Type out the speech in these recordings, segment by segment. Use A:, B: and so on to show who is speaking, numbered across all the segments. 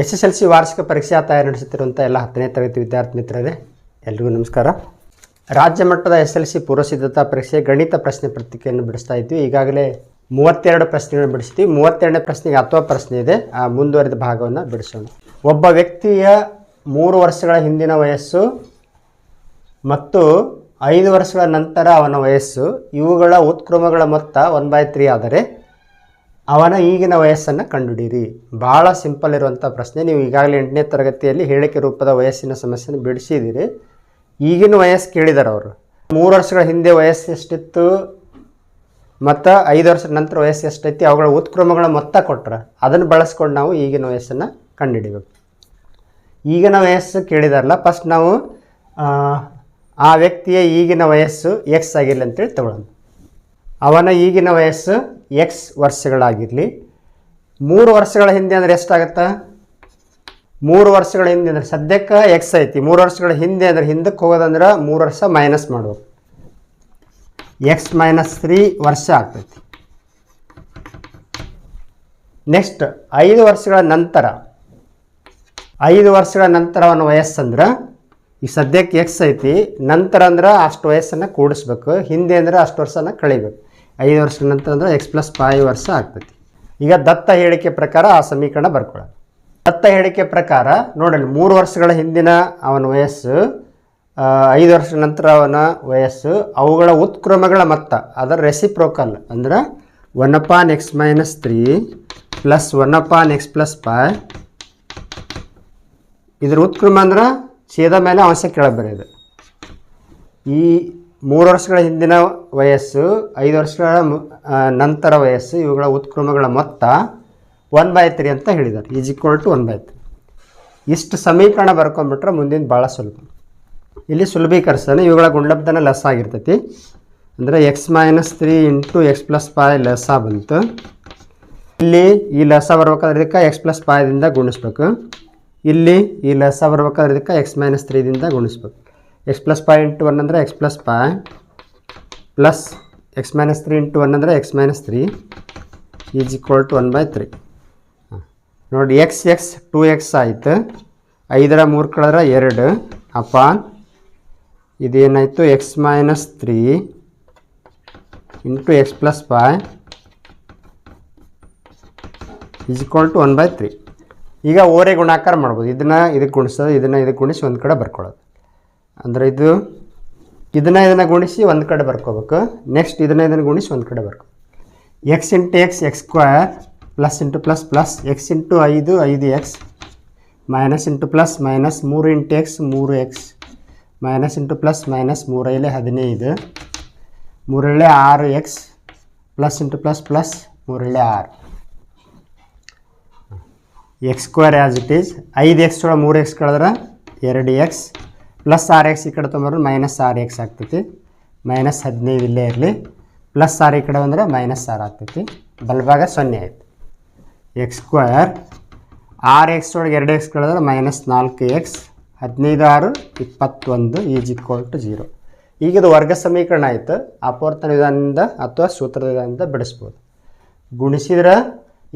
A: S S L C ವಾರ್ಷಿಕ ಪರೀಕ್ಷಾ ತಯಾರಿ ನಡೆಸುತ್ತಿರುವಂಥ ಎಲ್ಲ ಹತ್ತನೇ ತರಗತಿ ವಿದ್ಯಾರ್ಥಿ ಮಿತ್ರರೇ, ಎಲ್ರಿಗೂ ನಮಸ್ಕಾರ. ರಾಜ್ಯ ಮಟ್ಟದ ಎಸ್ ಎಲ್ ಸಿ ಪೂರ್ವಸಿದ್ಧತಾ ಪರೀಕ್ಷೆ ಗಣಿತ ಪ್ರಶ್ನೆ ಪತ್ರಿಕೆಯನ್ನು ಬಿಡಿಸ್ತಾ ಇದ್ವಿ. ಈಗಾಗಲೇ ಮೂವತ್ತೆರಡು ಪ್ರಶ್ನೆಗಳನ್ನು ಬಿಡಿಸ್ತೀವಿ. ಮೂವತ್ತೆರಡನೇ ಪ್ರಶ್ನೆಗೆ ಅಥವಾ ಪ್ರಶ್ನೆ ಇದೆ. ಆ ಮುಂದುವರೆದ ಭಾಗವನ್ನು ಬಿಡಿಸೋಣ. ಒಬ್ಬ ವ್ಯಕ್ತಿಯ ಮೂರು ವರ್ಷಗಳ ಹಿಂದಿನ ವಯಸ್ಸು ಮತ್ತು ಐದು ವರ್ಷಗಳ ನಂತರ ಅವನ ವಯಸ್ಸು, ಇವುಗಳ ಉತ್ಕ್ರಮಗಳ ಮೊತ್ತ ಒನ್ ಬೈ ತ್ರೀ ಆದರೆ ಅವನ ಈಗಿನ ವಯಸ್ಸನ್ನು ಕಂಡುಹಿಡಿಯಿರಿ. ಭಾಳ ಸಿಂಪಲ್ ಇರುವಂಥ ಪ್ರಶ್ನೆ. ನೀವು ಈಗಾಗಲೇ ಎಂಟನೇ ತರಗತಿಯಲ್ಲಿ ಹೇಳಿಕೆ ರೂಪದ ವಯಸ್ಸಿನ ಸಮಸ್ಯೆನ ಬಿಡಿಸಿದ್ದೀರಿ. ಈಗಿನ ವಯಸ್ಸು ಕೇಳಿದ್ದಾರೆ ಅವರು. ಮೂರು ವರ್ಷಗಳ ಹಿಂದೆ ವಯಸ್ಸು ಎಷ್ಟಿತ್ತು? ಮತ್ತು ಐದು ವರ್ಷದ ನಂತರ ವಯಸ್ಸು ಎಷ್ಟೈತಿ ಅವುಗಳ ಉತ್ಕ್ರಮಗಳ ಮೊತ್ತ ಕೊಟ್ಟರೆ ಅದನ್ನು ಬಳಸ್ಕೊಂಡು ನಾವು ಈಗಿನ ವಯಸ್ಸನ್ನು ಕಂಡುಹಿಡಿಬೇಕು. ಈಗಿನ ವಯಸ್ಸು ಕೇಳಿದಾರಲ್ಲ ಫಸ್ಟ್ ನಾವು ಆ, ವ್ಯಕ್ತಿಯ ಈಗಿನ ವಯಸ್ಸು ಎಕ್ಸ್ ಆಗಿರಲಿ ಅಂತೇಳಿ ತಗೊಳ್ಳೋಣ. ಅವನ ಈಗಿನ ವಯಸ್ಸು ಎಕ್ಸ್ ವರ್ಷಗಳಾಗಿರಲಿ. ಮೂರು ವರ್ಷಗಳ ಹಿಂದೆ ಅಂದರೆ ಎಷ್ಟಾಗತ್ತೆ? ಮೂರು ವರ್ಷಗಳ ಹಿಂದೆ ಅಂದರೆ ಸದ್ಯಕ್ಕೆ ಎಕ್ಸ್ ಐತಿ. ಮೂರು ವರ್ಷಗಳ ಹಿಂದೆ ಅಂದರೆ ಹಿಂದಕ್ಕೆ ಹೋಗೋದಂದ್ರೆ ಮೂರು ವರ್ಷ ಮೈನಸ್ ಮಾಡಬೇಕು ಎಕ್ಸ್ ಮೈನಸ್ ತ್ರೀ ವರ್ಷ ಆಗ್ತೈತಿ. ನೆಕ್ಸ್ಟ್ ಐದು ವರ್ಷಗಳ ನಂತರ. ಐದು ವರ್ಷಗಳ ನಂತರ ಅವನ ವಯಸ್ಸಂದ್ರೆ ಈಗ ಸದ್ಯಕ್ಕೆ ಎಕ್ಸ್ ಐತಿ. ನಂತರ ಅಂದ್ರೆ ಅಷ್ಟು ವಯಸ್ಸನ್ನು ಕೂಡಿಸ್ಬೇಕು. ಹಿಂದೆ ಅಂದ್ರೆ ಅಷ್ಟು ವರ್ಷನ ಕಳಿಬೇಕು. ಐದು ವರ್ಷ ನಂತರ ಅಂದರೆ ಎಕ್ಸ್ ಪ್ಲಸ್ ಫೈವ್ ವರ್ಷ ಆಗ್ತೈತಿ. ಈಗ ದತ್ತ ಹೇಳಿಕೆ ಪ್ರಕಾರ ಆ ಸಮೀಕರಣ ಬರ್ಕೊಳ್ಳೋಣ. ದತ್ತ ಹೇಳಿಕೆ ಪ್ರಕಾರ ನೋಡೋಣ ಮೂರು ವರ್ಷಗಳ ಹಿಂದಿನ ಅವನ ವಯಸ್ಸು ಐದು ವರ್ಷ ನಂತರ ಅವನ ವಯಸ್ಸು, ಅವುಗಳ ಉತ್ಕ್ರಮಗಳ ಮೊತ್ತ, ಅದರ ರೆಸಿಪ್ರೋಕಲ್ ಅಂದ್ರೆ one upon x minus three plus one upon x plus five ಇದ್ರ ಉತ್ಕ್ರಮ ಅಂದ್ರೆ ಛೇದ ಮೇಲೆ ಅಂಶ ಕೆಳಗೆ ಬರೆಯೋದು. ಈ ಮೂರು ವರ್ಷಗಳ ಹಿಂದಿನ ವಯಸ್ಸು, ಐದು ವರ್ಷಗಳ ನಂತರ ವಯಸ್ಸು, ಇವುಗಳ ಉತ್ಕ್ರಮಗಳ ಮೊತ್ತ ಒನ್ ಬೈ ತ್ರೀ ಅಂತ ಹೇಳಿದ್ದಾರೆ. Is equal to one by three ಇಷ್ಟು ಸಮೀಕರಣ ಬರ್ಕೊಂಬಿಟ್ರೆ ಮುಂದಿನ ಭಾಳ ಸುಲಭ. ಇಲ್ಲಿ ಸುಲಭೀಕರಿಸ್ತಾನೆ ಇವುಗಳ ಗುಂಡಬ್ಧನ ಲೆಸ್ ಆಗಿರ್ತೈತಿ. ಅಂದರೆ x minus three into x plus five less ಬಂತು. ಇಲ್ಲಿ ಈ ಲಸ ಬರ್ಬೇಕಾದ್ರೆ ಇದಕ್ಕೆ ಎಕ್ಸ್ ಪ್ಲಸ್ ಫೈದಿಂದ ಗುಣಿಸ್ಬೇಕು. ಇಲ್ಲಿ ಈ ಲಸ ಬರ್ಬೇಕಾದ್ರೆ ಇದಕ್ಕೆ ಎಕ್ಸ್ ಮೈನಸ್ ತ್ರೀದಿಂದ ಗುಣಿಸ್ಬೇಕು. X plus five into one ಅಂದರೆ x plus five plus x minus three into one ಅಂದರೆ x minus three is equal to one by three ನೋಡಿ ಎಕ್ಸ್ ಎಕ್ಸ್ ಟೂ ಎಕ್ಸ್ ಆಯಿತು. ಐದರ ಮೂರು ಕಳೆದ್ರೆ ಎರಡು. Upon ಇದೇನಾಯಿತು? X minus three into x plus five is equal to one by three ಈಗ ಓರೆ ಗುಣಾಕಾರ ಮಾಡ್ಬೋದು. ಇದನ್ನು, ಇದಕ್ಕೆ ಗುಣಿಸೋದು, ಇದನ್ನು, ಇದಕ್ಕೆ ಗುಣಿಸಿ ಒಂದು ಕಡೆ ಬರ್ಕೊಳ್ಳೋದು. ಅಂದರೆ ಇದು ಇದನ್ನ ಇದನ್ನು ಗುಣಿಸಿ ಒಂದು ಕಡೆ ಬರ್ಕೋಬೇಕು. ನೆಕ್ಸ್ಟ್ ಇದನ್ನ ಇದನ್ನು ಗುಣಿಸಿ ಒಂದು ಕಡೆ ಬರ್ಕೋ. X into x x square plus into plus plus x into ಐದು ಐದು x minus into plus minus ಮೂರು ಇಂಟು ಎಕ್ಸ್ ಮೂರು x minus into plus minus ಮೂರೈಲೆ ಹದಿನೈದು. ಮೂರಳೆ ಆರು x plus into plus plus ಮೂರಳೆ ಆರು. X square as it is ಐದು x ಒಳಗೆ ಮೂರು ಎಕ್ಸ್ ಕಳೆದ್ರೆ ಎರಡು ಎಕ್ಸ್ ಪ್ಲಸ್ ಆರ್ ಎಕ್ಸ್ ಈ ಕಡೆ ತೊಗೊಂಡ್ರೆ ಮೈನಸ್ ಆರ್ ಎಕ್ಸ್ ಆಗ್ತೈತಿ. ಮೈನಸ್ ಹದಿನೈದು ಇಲ್ಲೇ ಇರಲಿ. ಪ್ಲಸ್ ಆರ್ ಈ ಕಡೆ ಬಂದರೆ ಮೈನಸ್ ಆರ್ ಆಗ್ತೈತಿ. ಬಲಭಾಗ ಸೊನ್ನೆ ಆಯ್ತು. X square. ಆರ್ ಎಕ್ಸ್ ಒಳಗೆ ಎರಡು ಎಕ್ಸ್ ಕಳೆದ್ರೆ ಮೈನಸ್ ನಾಲ್ಕು ಎಕ್ಸ್. ಹದಿನೈದು ಆರು, ಇಪ್ಪತ್ತೊಂದು ಈಜ್ ಈಕ್ವಲ್ ಟು ಜೀರೋ. ಈಗ ಇದು ವರ್ಗ ಸಮೀಕರಣ ಆಯಿತು. ಅಪವರ್ತನ ವಿಧಾನದಿಂದ ಅಥವಾ ಸೂತ್ರದ ವಿಧಾನದಿಂದ ಬಿಡಿಸ್ಬೋದು. ಗುಣಿಸಿದ್ರೆ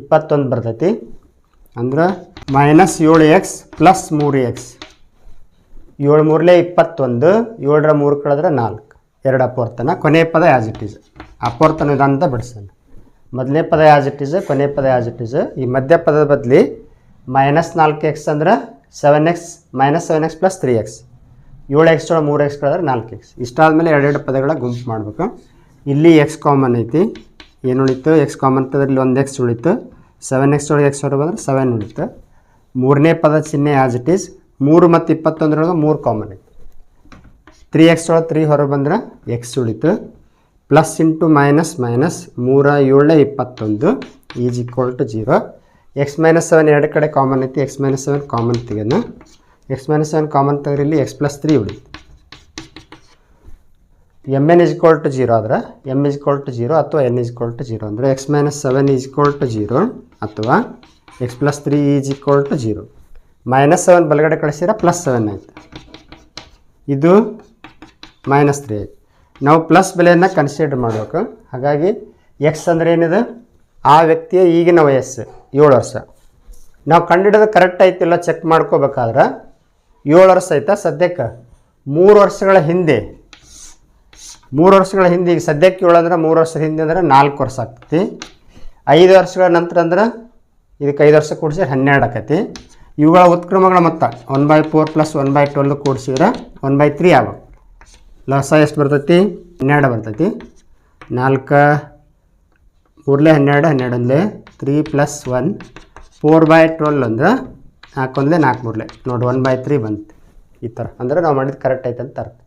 A: ಇಪ್ಪತ್ತೊಂದು ಬರ್ತೈತಿ. ಅಂದ್ರೆ ಮೈನಸ್ ಏಳು ಎಕ್ಸ್ ಪ್ಲಸ್ ಮೂರು ಎಕ್ಸ್. ಏಳು ಮೂರಲೇ ಇಪ್ಪತ್ತೊಂದು, ಏಳರ ಮೂರು ಕಳೆದ್ರೆ ನಾಲ್ಕು. ಎರಡು ಅಪೋರ್ತನ ಕೊನೆ ಪದ ಆ್ಯಸ್ ಇಟ್ ಈಸ್ ಅಪವರ್ತನ ವಿಧಾನದ ಬಿಡಿಸೋಣ. ಮೊದಲನೇ ಪದ ಆ್ಯಸ್ ಇಟ್ ಈಸ್ ಕೊನೆ ಪದ ಆ್ಯಸ್ ಇಟ್ ಈಸ್ ಈ ಮಧ್ಯ ಪದದ ಬದಲಿ ಮೈನಸ್ ನಾಲ್ಕು ಎಕ್ಸ್ ಅಂದ್ರೆ seven x minus seven x plus three x ಏಳು ಎಕ್ಸ್ ಒಳಗೆ ಮೂರು ಎಕ್ಸ್ ಕಳೆದ್ರೆ ನಾಲ್ಕು ಎಕ್ಸ್ ಇಷ್ಟಾದಮೇಲೆ ಎರಡೆರಡು ಪದಗಳ ಗುಂಪು ಮಾಡಬೇಕು. ಇಲ್ಲಿ ಎಕ್ಸ್ ಕಾಮನ್ ಐತಿ. ಏನು ಉಳಿತು? ಎಕ್ಸ್ ಕಾಮನ್ ಪದದಲ್ಲಿ ಒಂದು ಎಕ್ಸ್ ಉಳಿತು. ಸೆವೆನ್ ಎಕ್ಸ್ ಒಳಗೆ ಎಕ್ಸ್ ಹೊರಗೆ ಬಂದರೆ ಸೆವೆನ್ ಉಳಿತು. ಮೂರನೇ ಪದ ಚಿಹ್ನೆ ಆ್ಯಸ್ ಇಟ್ ಈಸ್ ಮೂರು ಮತ್ತು ಇಪ್ಪತ್ತೊಂದರೊಳಗೆ ಮೂರು ಕಾಮನ್ ಐತಿ ತ್ರೀ ಎಕ್ಸ್ ಒಳಗೆ ತ್ರೀ ಹೊರಗೆ ಬಂದ್ರೆ ಎಕ್ಸ್ ಉಳಿತು. ಪ್ಲಸ್ ಇಂಟು ಮೈನಸ್ ಮೈನಸ್ ಮೂರ ಏಳೇ ಇಪ್ಪತ್ತೊಂದು is equal to zero x minus seven ಎರಡು ಕಡೆ ಕಾಮನ್ ಐತಿ. ಎಕ್ಸ್ ಮೈನಸ್ ಸೆವೆನ್ ಕಾಮನ್ ತೆಗೆನ ಎಕ್ಸ್ ಮೈನಸ್ ಸೆವೆನ್ ಕಾಮನ್ ತೆಗೆದ್ರೆ ಇಲ್ಲಿ ಎಕ್ಸ್ ಪ್ಲಸ್ ತ್ರೀ ಉಳಿತು. M N is equal to zero ಆದ್ರೆ M is equal to zero ಅಥವಾ N is equal to zero ಅಂದರೆ x minus seven is equal to zero ಅಥವಾ x plus three is equal to zero minus seven ಬಲಗಡೆ ಕಳಿಸಿದ್ರೆ plus seven ಆಯಿತು. ಇದು minus three ಆಯಿತು. ನಾವು ಪ್ಲಸ್ ಬೆಲೆಯನ್ನು ಕನ್ಸಿಡರ್ ಮಾಡಬೇಕು. ಹಾಗಾಗಿ ಎಕ್ಸ್ ಅಂದರೆ ಏನಿದೆ? ಆ ವ್ಯಕ್ತಿಯ ಈಗಿನ ವಯಸ್ಸು, ಏಳು ವರ್ಷ. ನಾವು ಕಂಡಿಡಿದ ಕರೆಕ್ಟ್ ಆಯ್ತಿಲ್ಲ ಚೆಕ್ ಮಾಡ್ಕೋಬೇಕಾದ್ರೆ ಏಳು ವರ್ಷ ಆಯ್ತಾ? ಸದ್ಯಕ್ಕೆ ಮೂರು ವರ್ಷಗಳ ಹಿಂದೆ. ಮೂರು ವರ್ಷಗಳ ಹಿಂದೆ, ಈಗ ಸದ್ಯಕ್ಕೆ ಏಳು ಅಂದ್ರೆ ಮೂರು ವರ್ಷದ ಹಿಂದೆ ಅಂದ್ರೆ ನಾಲ್ಕು ವರ್ಷ ಆಗ್ತೈತಿ. ಐದು ವರ್ಷಗಳ ನಂತರ ಅಂದ್ರೆ ಇದಕ್ಕೆ ಐದು ವರ್ಷ ಕೂಡಿಸಿ ಹನ್ನೆರಡು ಆಕೈತಿ. ಇವುಗಳ ಉತ್ಕ್ರಮಗಳ ಮೊತ್ತ one by four plus one by twelve ಕೂಡಿಸಿದ್ರೆ one by three ಆಗ ಲಸ ಎಷ್ಟು ಬರ್ತೈತಿ? ಹನ್ನೆರಡು ಬರ್ತೈತಿ. ನಾಲ್ಕು, ಮೂರಲೇ ಹನ್ನೆರಡು, ಹನ್ನೆರಡೊಂದಲೇ three plus one four by twelve ಅಂದ್ರೆ ಒಂದೇ ನಾಲ್ಕು ಮೂರಲೆ. ನೋಡಿ ಒನ್ ಬೈ ತ್ರೀ ಬಂತು. ಈ ಥರ. ಅಂದರೆ ನಾವು ಮಾಡಿದ್ದು ಕರೆಕ್ಟ್ ಐತೆ ಅಂತ ಅರ್ಥ.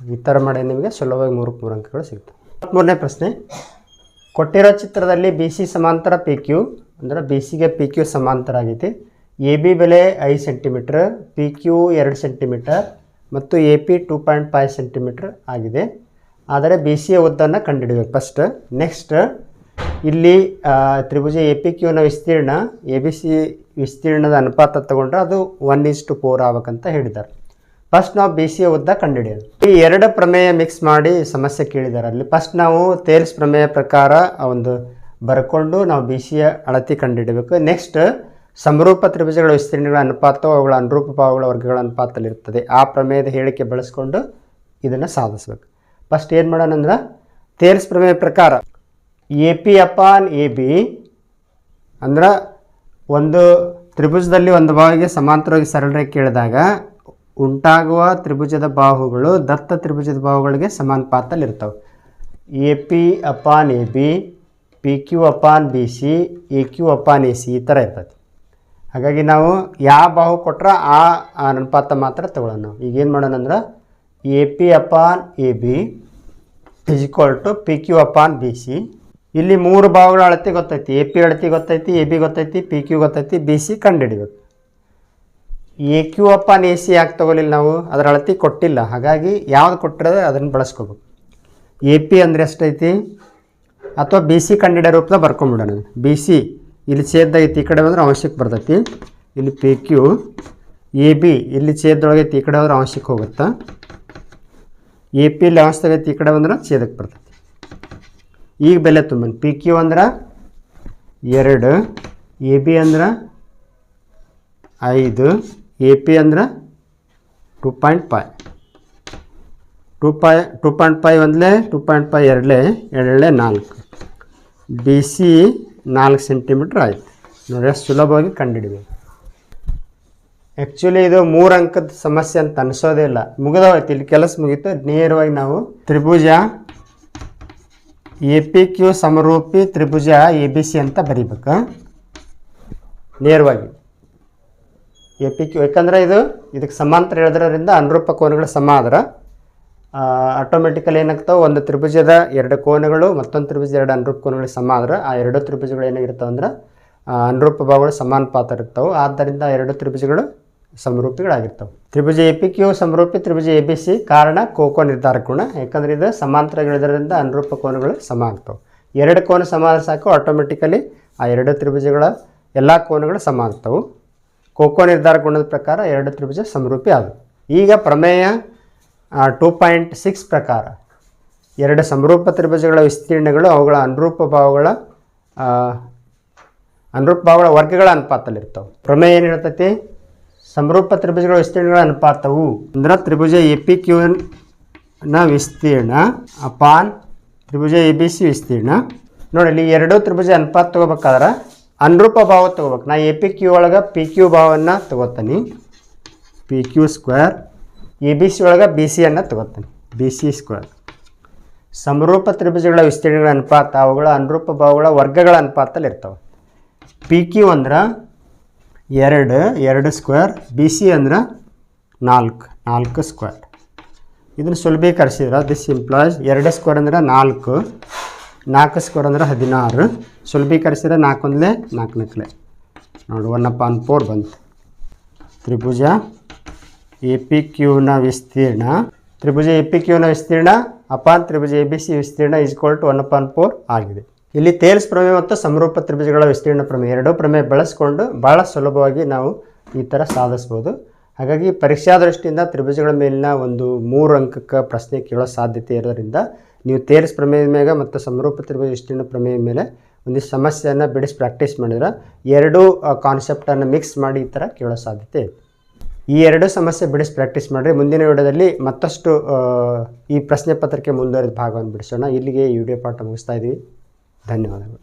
A: ಈ ಥರ ಮಾಡಿ ನಿಮಗೆ ಸುಲಭವಾಗಿ ಮೂರು ಮೂರು ಅಂಕಗಳು ಸಿಗ್ತವೆ. ಮೂರನೇ ಪ್ರಶ್ನೆ. ಕೊಟ್ಟಿರೋ ಚಿತ್ರದಲ್ಲಿ ಬಿ ಸಿ ಸಮಾಂತರ ಪಿ ಕ್ಯೂ ಅಂದರೆ ಬಿ ಸಿಗೆ ಪಿ ಕ್ಯೂ ಸಮಾಂತರ ಆಗೈತಿ ಎ ಬಿ ಬೆಲೆ ಐದು ಸೆಂಟಿಮೀಟ್ರ್ ಪಿ ಕ್ಯೂ ಎರಡು ಸೆಂಟಿಮೀಟರ್ ಮತ್ತು A P two point five centimetre ಆಗಿದೆ. ಆದರೆ ಬಿ ಸಿಯ ಉದ್ದನ್ನು ಕಂಡುಹಿಡಬೇಕು ಫಸ್ಟ್ ನೆಕ್ಸ್ಟ್ ಇಲ್ಲಿ ತ್ರಿಭುಜ ಎ ಪಿ ಕ್ಯೂನ ವಿಸ್ತೀರ್ಣ ಎ ಬಿ ಸಿ ವಿಸ್ತೀರ್ಣದ ಅನುಪಾತ ತಗೊಂಡ್ರೆ ಅದು ಒನ್ ಈಸ್ ಟು ಫೋರ್ ಆಗ್ಬೇಕಂತ ಹೇಳಿದ್ದಾರೆ. ಫಸ್ಟ್ ನಾವು ಬಿ ಸಿಯ ಉದ್ದ ಕಂಡುಹಿಡಿಯೋದು ಈ ಎರಡು ಪ್ರಮೇಯ ಮಿಕ್ಸ್ ಮಾಡಿ ಸಮಸ್ಯೆ ಕೇಳಿದ್ದಾರೆ. ಅಲ್ಲಿ ಫಸ್ಟ್ ನಾವು ತೇಲ್ಸ್ ಪ್ರಮೇಯ ಪ್ರಕಾರ ಒಂದು ಬರ್ಕೊಂಡು ನಾವು ಬಿ ಸಿಯ ಅಳತಿ ಕಂಡುಹಿಡಬೇಕು ನೆಕ್ಸ್ಟ್ ಸಮರೂಪ ತ್ರಿಭುಜಗಳ, ವಿಸ್ತೀರ್ಣಗಳ ಅನುಪಾತವು ಅವುಗಳ ಅನುರೂಪ ಭಾವಗಳ ವರ್ಗಗಳ ಅನುಪಾತದಲ್ಲಿರ್ತದೆ ಆ ಪ್ರಮೇಯದ ಹೇಳಿಕೆ ಬಳಸ್ಕೊಂಡು ಇದನ್ನು ಸಾಧಿಸ್ಬೇಕು. ಫಸ್ಟ್ ಏನು ಮಾಡೋಣ ಅಂದ್ರೆ, ತೇರ್ಸ್ ಪ್ರಮೇಯ ಪ್ರಕಾರ, A P upon A B ಅಂದ್ರೆ ಒಂದು ತ್ರಿಭುಜದಲ್ಲಿ ಒಂದು ಭಾವಿಗೆ ಸಮಾಂತರವಾಗಿ ಸರಳ ರೇಖೆ ಎಳೆದಾಗ ಉಂಟಾಗುವ ತ್ರಿಭುಜದ ಬಾಹುಗಳು ದತ್ತ ತ್ರಿಭುಜದ ಬಾಹುಗಳಿಗೆ ಸಮಾನುಪಾತದಲ್ಲಿರ್ತವೆ A P upon A B P Q upon B C A Q upon A C ಈ ಥರ ಇರ್ತದೆ. ಹಾಗಾಗಿ ನಾವು ಯಾವ ಬಾಹು ಕೊಟ್ರೆ ಆ ಅನುಪಾತ ಮಾತ್ರ ತಗೊಳ್ಳೋಣ ನಾವು. ಈಗೇನು ಮಾಡೋಣ ಅಂದ್ರೆ A P upon A B is equal to P Q upon B C ಇಲ್ಲಿ ಮೂರು ಬಾಹುಗಳ ಅಳತೆ ಗೊತ್ತೈತಿ. ಎ ಪಿ ಅಳತೆ ಗೊತ್ತೈತಿ ಎ ಬಿ ಗೊತ್ತೈತಿ ಪಿ ಕ್ಯೂ ಗೊತ್ತೈತಿ ಬಿ ಸಿ ಕಂಡುಹಿಡಿಬೇಕು. A Q upon A C ಯಾಕೆ ತಗೊಳ್ಳಿಲ್ಲ ನಾವು? ಅದರ ಅಳತೆ ಕೊಟ್ಟಿಲ್ಲ. ಹಾಗಾಗಿ ಯಾವ್ದು ಕೊಟ್ಟಿರೋದು ಅದನ್ನು ಬಳಸ್ಕೋಬೇಕು. ಎ ಪಿ ಅಂದರೆ ಎಷ್ಟೈತಿ? ಅಥವಾ ಬಿ ಸಿ ಕಂಡಿಡ ರೂಪದಾಗ ಬರ್ಕೊಂಬಿಡೋಣ. ಬಿ ಸಿ ಇಲ್ಲಿ ಛೇದ್ದಾಗೈತಿ ಈ ಕಡೆ ಬಂದ್ರೆ ಅಂಶಕ್ಕೆ ಬರ್ತೈತಿ. ಇಲ್ಲಿ ಪಿ ಕ್ಯೂ ಎ ಬಿ ಇಲ್ಲಿ ಛೇದದೊಳಗೆ ಐತಿ ಈ ಕಡೆ ಹೋದ್ರೆ ಅಂಶಕ್ಕೆ ಹೋಗುತ್ತಾ. ಎ ಪಿ ಇಲ್ಲಿ ಐತಿ ಈ ಕಡೆ ಬಂದ್ರೆ ಛೇದಕ್ಕೆ ಬರ್ತೈತಿ. ಈಗ ಬೆಲೆ ತುಂಬ ಪಿ ಕ್ಯೂ ಅಂದ್ರೆ ಎರಡು ಎ ಬಿ ಅಂದ್ರೆ ಐದು ಎ ಪಿ ಅಂದ್ರೆ ಟು ಪಾಯಿಂಟ್ ಫೈವ್ ಟು ಪಾಯ್ ಟು ಪಾಯಿಂಟ್ ಫೈವ್ ಒಂದಲೇ ಟು ಪಾಯಿಂಟ್ ಫೈವ್ ಎರಡಲೇ ಎರಡಲೇ ನಾಲ್ಕು. ಬಿ ಸಿ ನಾಲ್ಕು ಸೆಂಟಿಮೀಟ್ರ್ ಆಯ್ತು. ನೋಡಿ, ಅಷ್ಟು ಸುಲಭವಾಗಿ ಕಂಡುಹಿಡಿಬೇಕು ಆ್ಯಕ್ಚುಲಿ ಇದು ಮೂರು ಅಂಕದ ಸಮಸ್ಯೆ ಅಂತ ಅನಿಸೋದೇ ಇಲ್ಲ. ಮುಗಿದೋಯ್ತು ಇಲ್ಲಿ ಕೆಲಸ ಮುಗೀತು. ನೇರವಾಗಿ ನಾವು ತ್ರಿಭುಜ ಎ ಪಿ ಕ್ಯೂ ಸಮರೂಪಿ ತ್ರಿಭುಜ ಎ ಬಿ ಸಿ ಅಂತ ಬರಿಬೇಕು. ನೇರವಾಗಿ. ಎ ಪಿ ಕ್ಯೂ ಯಾಕಂದರೆ ಇದು ಇದಕ್ಕೆ ಸಮಾಂತರ ಹೇಳಿದ್ರಿಂದ ಅನುರೂಪ ಕೋನಗಳು ಸಮ ಆದ್ರೆ ಆಟೋಮೆಟಿಕಲಿ ಏನಾಗ್ತಾವೆ? ಒಂದು ತ್ರಿಭುಜದ ಎರಡು ಕೋನಗಳು, ಮತ್ತೊಂದು ತ್ರಿಭುಜದ ಎರಡು ಅನುರೂಪ ಕೋನಗಳಿಗೆ ಸಮ ಆದ್ರೆ ಆ ಎರಡು ತ್ರಿಭುಜಗಳು ಏನಾಗಿರ್ತಾವೆ ಅಂದ್ರೆ ಅನುರೂಪ ಭಾಗಗಳು ಪಾತ್ರ ಇರ್ತಾವೆ. ಆದ್ದರಿಂದ ಎರಡು ತ್ರಿಭುಜಗಳು ಸಮರೂಪಿಗಳಾಗಿರ್ತವೆ. ತ್ರಿಭುಜ ಎ ಪಿ ಕ್ಯೂ ಸಮರೂಪಿ, ತ್ರಿಭುಜ ಎ ಬಿ ಸಿ ಕಾರಣ ಕೋಕೋ ನಿರ್ಧಾರ ಗುಣ ಯಾಕಂದ್ರೆ ಇದು ಸಮಾಂತರಗಳಿರೋದ್ರಿಂದ ಅನುರೂಪ ಕೋನಗಳು ಸಮ ಆಗ್ತವೆ. ಎರಡು ಕೋನ ಸಮ ಸಾಕು ಆಟೋಮೆಟಿಕಲಿ ಆ ಎರಡು ತ್ರಿಭುಜಗಳ ಎಲ್ಲ ಕೋನಗಳು ಸಮ ಆಗ್ತವೆ. ಕೋಕೋ ನಿರ್ಧಾರ ಗುಣದ ಪ್ರಕಾರ ಎರಡು ತ್ರಿಭುಜ ಸಮರೂಪಿ ಆದವು. ಈಗ ಪ್ರಮೇಯ ಟೂ ಪಾಯಿಂಟ್ ಸಿಕ್ಸ್ ಪ್ರಕಾರ ಎರಡು ಸಮರೂಪ ತ್ರಿಭುಜಗಳ ವಿಸ್ತೀರ್ಣಗಳು ಅವುಗಳ ಅನುರೂಪ ಭಾವಗಳ ಅನುರೂಪ ಭಾವಗಳ ವರ್ಗಗಳ ಅನುಪಾತದಲ್ಲಿರ್ತವೆ. ಪ್ರಮೇಯ ಏನು ಹೇಳ್ತೈತಿ? ಸಮರೂಪ ತ್ರಿಭುಜಗಳ ವಿಸ್ತೀರ್ಣಗಳ ಅನುಪಾತವು ಅಂದ್ರೆ ತ್ರಿಭುಜ ಎ ಪಿ ಕ್ಯೂನ ವಿಸ್ತೀರ್ಣ, ಅಪಾನ್ ತ್ರಿಭುಜ ಎ ಬಿ ಸಿ ವಿಸ್ತೀರ್ಣ. ನೋಡಿ, ಇಲ್ಲಿ ಎರಡೂ ತ್ರಿಭುಜ ಅನುಪಾತ ತಗೋಬೇಕಾದ್ರೆ ಅನುರೂಪ ಭಾವ ತಗೋಬೇಕು. ನಾ ಎ ಪಿ ಕ್ಯೂ ಒಳಗೆ ಪಿ ಕ್ಯೂ ಭಾವವನ್ನು ತಗೋತೀನಿ. P Q square A B C ಒಳಗೆ ಬಿ ಸಿಯನ್ನು ತಗೋತೀನಿ. B C square. ಸಮರೂಪ ತ್ರಿಭುಜಗಳ ವಿಸ್ತೀರ್ಣಗಳ ಅನುಪಾತ ಅವುಗಳ ಅನುರೂಪ ಭಾವಗಳ ವರ್ಗಗಳ ಅನುಪಾತದಲ್ಲಿ ಇರ್ತವೆ. ಪಿ ಕ್ಯೂ ಅಂದ್ರೆ ಎರಡು ಎರಡು ಸ್ಕ್ವೇರ್, ಬಿ ಸಿ ಅಂದ್ರೆ ನಾಲ್ಕು ನಾಲ್ಕು ಸ್ಕ್ವೇರ್. ಇದನ್ನು ಸುಲಭೀಕರಿಸಿದ್ರೆ ದಿಸ್ ಇಂಪ್ಲಾಯ್ಸ್ ಎರಡು ಸ್ಕ್ವೇರ್ ಅಂದ್ರೆ ನಾಲ್ಕು ನಾಲ್ಕು ಸ್ಕ್ವೇರ್ ಅಂದ್ರೆ ಹದಿನಾರು, ಸುಲಭೀಕರಿಸಿದ್ರೆ ನಾಲ್ಕೊಂದಲೇ ನಾಲ್ಕು ನಕ್ಲೆ. ನೋಡಿ, ಒನ್ ಅಪಾನ್ ಫೋರ್ ಬಂತು. ತ್ರಿಭುಜ ಎ ಪಿ ಕ್ಯೂನ ವಿಸ್ತೀರ್ಣ. ತ್ರಿಭುಜ ಎ ಪಿ ಕ್ಯೂನ ವಿಸ್ತೀರ್ಣ, ಅಪಾನ್ ತ್ರಿಭುಜ ಎ ಬಿ ಸಿ ವಿಸ್ತೀರ್ಣ is equal to one upon four ಆಗಿದೆ. ಇಲ್ಲಿ ತೇಲ್ಸ್ ಪ್ರಮೇಯ ಮತ್ತು ಸಮರೂಪ ತ್ರಿಭುಜಗಳ ವಿಸ್ತೀರ್ಣ ಪ್ರಮೇಯ, ಎರಡೂ ಪ್ರಮೇಯ ಬಳಸಿಕೊಂಡು ಭಾಳ ಸುಲಭವಾಗಿ ನಾವು ಈ ಥರ ಸಾಧಿಸ್ಬೋದು. ಹಾಗಾಗಿ ಪರೀಕ್ಷಾ ದೃಷ್ಟಿಯಿಂದ ತ್ರಿಭುಜಗಳ ಮೇಲಿನ ಒಂದು ಮೂರು ಅಂಕಕ್ಕೆ ಪ್ರಶ್ನೆ ಕೇಳೋ ಸಾಧ್ಯತೆ ಇರೋದರಿಂದ ನೀವು ತೇಲ್ಸ್ ಪ್ರಮೇಯದ ಮೇಲೆ ಮತ್ತು ಸಮರೂಪ ತ್ರಿಭುಜ ವಿಸ್ತೀರ್ಣ ಪ್ರಮೇಯ ಮೇಲೆ ಒಂದಿಷ್ಟು ಸಮಸ್ಯೆಯನ್ನು ಬಿಡಿಸಿ ಪ್ರಾಕ್ಟೀಸ್ ಮಾಡಿದ್ರೆ ಎರಡೂ ಕಾನ್ಸೆಪ್ಟನ್ನು ಮಿಕ್ಸ್ ಮಾಡಿ ಈ ಥರ ಕೇಳೋ ಸಾಧ್ಯತೆ ಇದೆ. ಈ ಎರಡು ಸಮಸ್ಯೆ ಬಿಡಿಸಿ ಪ್ರಾಕ್ಟೀಸ್ ಮಾಡಿರಿ. ಮುಂದಿನ ವಿಡಿಯೋದಲ್ಲಿ ಮತ್ತಷ್ಟು ಈ ಪ್ರಶ್ನೆ ಪತ್ರಿಕೆ ಮುಂದುವರೆದ ಭಾಗವನ್ನು ಬಿಡಿಸೋಣ. ಇಲ್ಲಿಗೆ ಈ ವಿಡಿಯೋ ಪಾಠ ಮುಗಿಸ್ತಾ ಇದ್ದೀವಿ. ಧನ್ಯವಾದಗಳು.